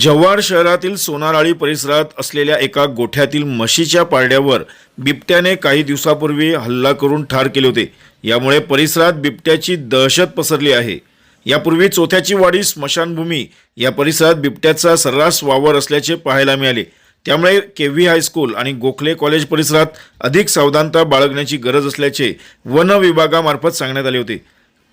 जव्हार शहरातील सोनाराळी परिसरात असलेल्या एका गोठ्यातील म्हशीच्या पारड्यावर बिबट्याने काही दिवसापूर्वी हल्ला करून ठार केले होते. यामुळे परिसरात बिबट्याची दहशत पसरली आहे. यापूर्वी चोथ्याची वाडी स्मशानभूमी या परिसरात बिबट्याचा सर्रास वावर असल्याचे पाहायला मिळाले. त्यामुळे केव्ही हायस्कूल आणि गोखले कॉलेज परिसरात अधिक सावधानता बाळगण्याची गरज असल्याचे वन विभागामार्फत सांगण्यात आले होते.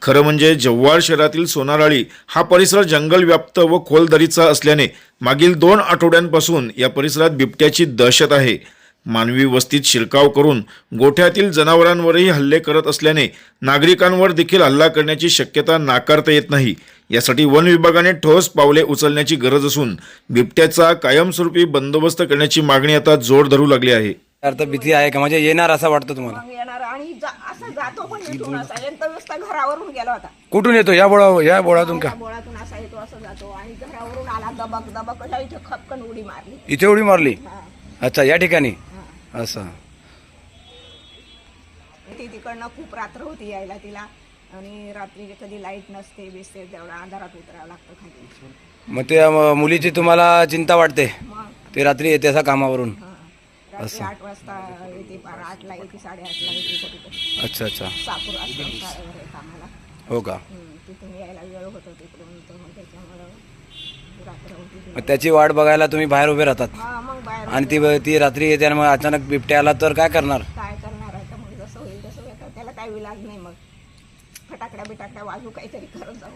खरं म्हणजे जव्हार शहरातील सोनाराळी हा परिसर जंगलव्याप्त व खोलदरीचा असल्याने मागील दोन आठवड्यांपासून या परिसरात बिबट्याची दहशत आहे. मानवी वस्तीत शिरकाव करून गोठ्यातील जनावरांवरही हल्ले करत असल्याने नागरिकांवर देखील हल्ला करण्याची शक्यता नाकारता येत नाही. यासाठी वन विभागाने ठोस पावले उचलण्याची गरज असून बिबट्याचा कायमस्वरूपी बंदोबस्त करण्याची मागणी आता जोर धरू लागली आहे. अर्थ भीती आहे का? म्हणजे येणार असं वाटतं तुम्हाला? मग येणार आणि जा- असं जातो पण इथून असा. व्यवस्था घरावरून गेला होता. कुठून येतो? या बोळा या बोळातून का? त्या बोळातून असा येतो असं जातो. आणि घरावरून आला दबक दबक इथे खपकन उडी मारली. इथे उडी मारली? हा, अच्छा या ठिकाणी? हा. असं. ती तिकडनं खूप रात्र होती यायला तिला. आणि रात्री कधी लाइट नसते बिसते तेवढा अंधारात उतरावं लागतं खाली. मग ते अं, मुलीची तुम्हाला चिंता वाटते? मग? ते रात्री येते असं कामावरून? हा. रात्री आठ वाजता येते पार आठला येते साडेआठला येते कधी कधी अच्छा अच्छा. सापूर असं शाळेवर आहे कामाला हो का? हम्म, तिथून यायला वेळ होतो तिकडून तर मग त्याच्यामुळं रात्र होती मग त्याची वाट बघायला तुम्ही बाहेर उभे राहतात. हा मग बाहेर आणि ती ती रात्री येते आणि मग अचानक बिबट्या आला तर काय करणार? काय करणार आहे? तर मग जसं होईल तसं होईल. त्याला काय विलाज नाही मग. फटाकड्या बिटाकड्या वाजू काहीतरी करत जाऊ.